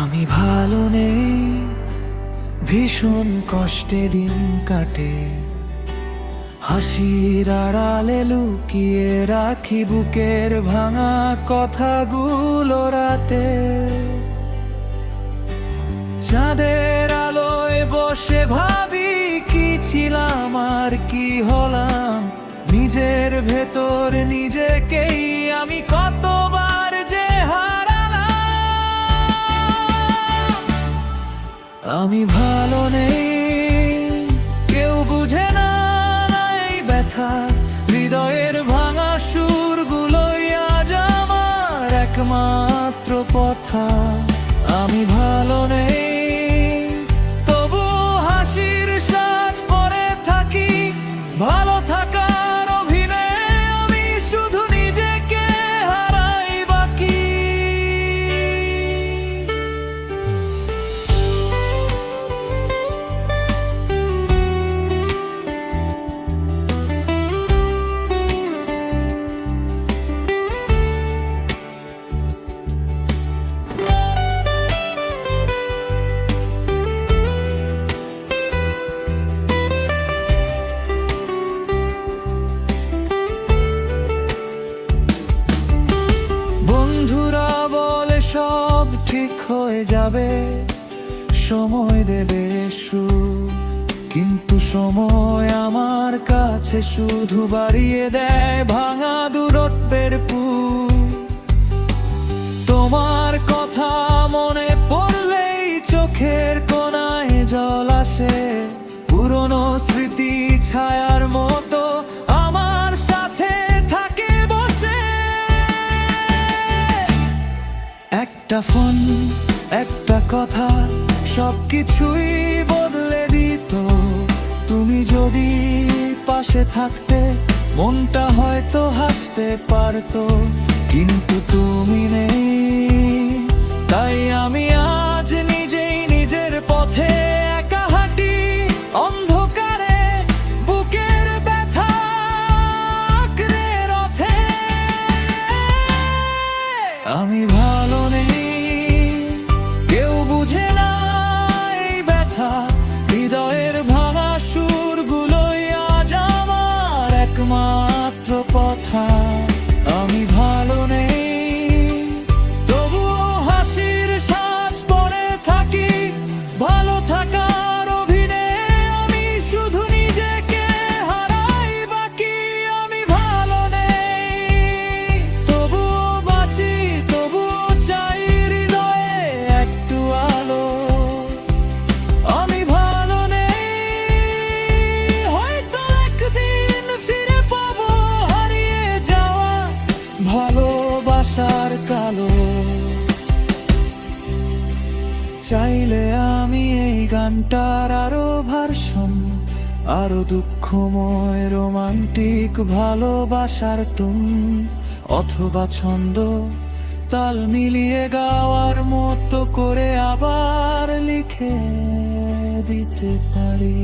আমি ভালো নেই, ভীষণ কষ্টে দিন কাটে। হাসির আড়ালে লুকিয়ে রাখি বুকের ভাঙা কথাগুলো রাতে। চাঁদের আলোয় বসে ভাবি, কি ছিলাম আর কি হলাম? নিজের ভেতর নিজেকেই আমি কতবার ব্যথা হৃদয়ের ভাঙা সুরগুলোই আজ আমার একমাত্র পথা আমি ভালো নেই। ঠিক হয়ে যাবে, সময় দেবে সু কিন্তু সময় আমার কাছে শুধু বাড়িয়ে দেয়, ভাঙা দূরত্বের পু তোমার কথা মনে পড়লেই চোখের কোনায় জল আসে। পুরনো স্মৃতি ছায়ার মতো একটা ফোন একটা কথা সবকিছুই বদলে দিত। তুমি যদি পাশে থাকতে, মনটা হয়তো হাসতে পারতো। কিন্তু তুমি নেই, তাই আমি আজ নিজেই নিজের পথে একা হাঁটি। অন্ধকারে, বুকের ব্যথা আঁকড়ে রথে। আমি ভালোবাসার কালো। চাইলে আমি এই গানটার আরও ভার্সন আরও দুঃখময় রোমান্টিক ভালোবাসার টুন অথবা ছন্দ, তাল মিলিয়ে গাওয়ার মতো করে আবার লিখে দিতে পারি।